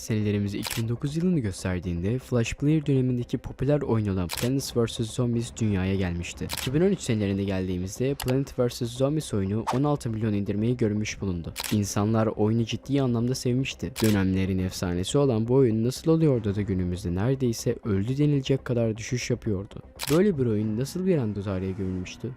Senelerimiz 2009 yılını gösterdiğinde Flash Player dönemindeki popüler oyun olan Plants vs Zombies dünyaya gelmişti. 2013 senelerine geldiğimizde Plant vs Zombies oyunu 16 milyon indirmeyi görmüş bulundu. İnsanlar oyunu ciddi anlamda sevmişti. Dönemlerin efsanesi olan bu oyun nasıl oluyordu da günümüzde neredeyse öldü denilecek kadar düşüş yapıyordu. Böyle bir oyun nasıl bir anda tarihe gömülmüştü?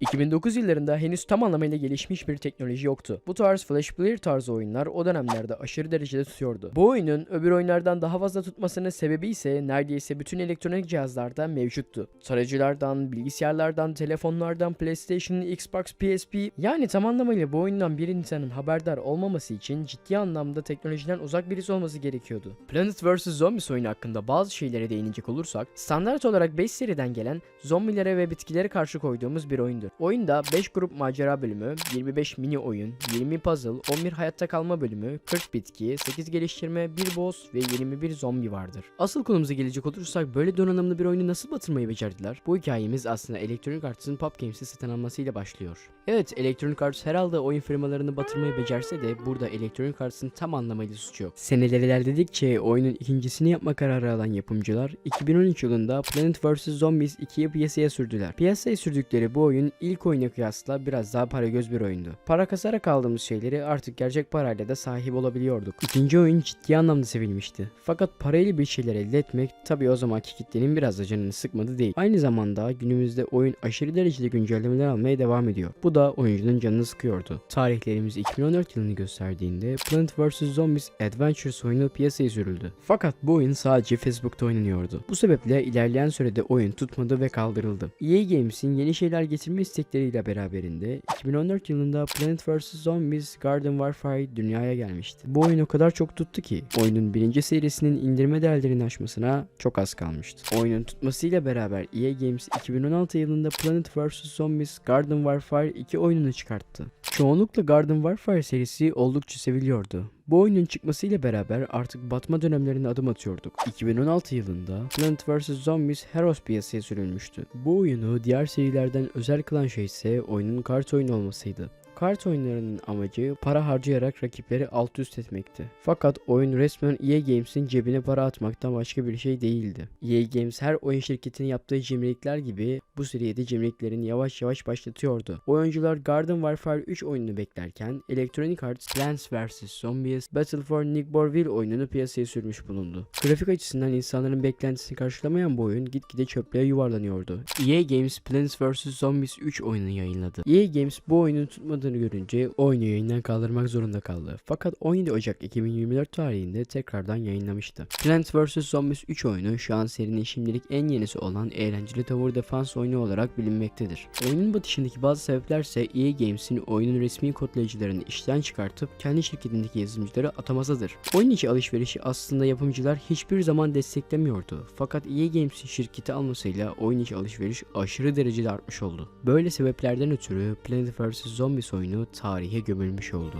...2009 yıllarında henüz tam anlamıyla gelişmiş bir teknoloji yoktu. Bu tarz Flash Player tarzı oyunlar o dönemlerde aşırı derecede tutuyordu. Bu oyunun öbür oyunlardan daha fazla tutmasının sebebi ise neredeyse bütün elektronik cihazlarda mevcuttu. Tarayıcılardan, bilgisayarlardan, telefonlardan, PlayStation, Xbox, PSP... Yani tam anlamıyla bu oyundan bir insanın haberdar olmaması için ciddi anlamda teknolojiden uzak birisi olması gerekiyordu. Planet vs Zombies oyunu hakkında bazı şeylere değinecek olursak, standart olarak 5 seriden gelen zombilere ve bitkilere karşı koyduğumuz bir oyundur. Oyunda 5 grup macera bölümü, 25 mini oyun, 20 puzzle, 11 hayatta kalma bölümü, 40 bitki, 8 geliştirme, 1 boss ve 21 zombi vardır. Asıl konumuza gelecek olursak böyle donanımlı bir oyunu nasıl batırmayı becerdiler? Bu hikayemiz aslında Electronic Arts'ın Pop Games'i satın almasıyla başlıyor. Evet Electronic Arts herhalde oyun firmalarını batırmayı becerse de burada Electronic Arts'ın tam anlamıyla suçu yok. Seneler ilerledikçe oyunun ikincisini yapma kararı alan yapımcılar 2013 yılında Planet vs Zombies 2'yi piyasaya sürdüler. Piyasaya sürdükleri bu oyun ilk oyuna kıyasla biraz daha para göz bir oyundu. Para kasarak aldığımız şeyleri artık gerçek parayla da sahip olabiliyorduk. İkinci oyun ciddi anlamda sevilmişti. Fakat parayla bir şeyler elde etmek tabi o zamanki kitlenin biraz da canını sıkmadı değil. Aynı zamanda günümüzde oyun aşırı derecede güncellemeler almaya devam ediyor. Bu da oyuncunun canını sıkıyordu. Tarihlerimiz 2014 yılını gösterdiğinde Plant vs Zombies Adventures oyunu piyasaya sürüldü. Fakat bu oyun sadece Facebook'ta oynanıyordu. Bu sebeple ilerleyen sürede oyun tutmadı ve kaldırıldı. EA Games'in yeni şeyler getirme istekleriyle beraberinde 2014 yılında Plant vs Zombies Garden Warfare dünyaya gelmişti. Bu oyun o kadar çok tuttu ki oyunun birinci serisinin indirme değerlerini aşmasına çok az kalmıştı. Oyunun tutmasıyla beraber EA Games 2016 yılında Planet vs Zombies Garden Warfare 2 oyununu çıkarttı. Çoğunlukla Garden Warfare serisi oldukça seviliyordu. Bu oyunun çıkmasıyla beraber artık batma dönemlerine adım atıyorduk. 2016 yılında Plant vs Zombies Heroes piyasaya sürülmüştü. Bu oyunu diğer serilerden özel kılan şey ise oyunun kart oyunu olmasıydı. Kart oyunlarının amacı para harcayarak rakipleri alt üst etmekti. Fakat oyun resmen EA Games'in cebine para atmaktan başka bir şey değildi. EA Games her oyun şirketinin yaptığı cimrilikler gibi bu seride cimriliklerini yavaş yavaş başlatıyordu. Oyuncular Garden Warfare 3 oyununu beklerken Electronic Arts Plants vs Zombies Battle for Nigborville oyununu piyasaya sürmüş bulundu. Grafik açısından insanların beklentisini karşılamayan bu oyun gitgide çöplüğe yuvarlanıyordu. EA Games Plants vs Zombies 3 oyununu yayınladı. EA Games bu oyunun tutmadığını görünce oyunu yayından kaldırmak zorunda kaldı. Fakat 17 Ocak 2024 tarihinde tekrardan yayınlamıştı. Plants vs Zombies 3 oyunu şu an serinin şimdilik en yenisi olan eğlenceli Tower Defense oyunu olarak bilinmektedir. Oyunun batışındaki bazı sebepler ise EA Games'in oyunun resmi kodlayıcılarını işten çıkartıp kendi şirketindeki yazılımcıları atamasıdır. Oyun içi alışverişi aslında yapımcılar hiçbir zaman desteklemiyordu. Fakat EA Games'in şirketi almasıyla oyun içi alışveriş aşırı derecede artmış oldu. Böyle sebeplerden ötürü Planet vs Zombies oyunu tarihe gömülmüş oldu.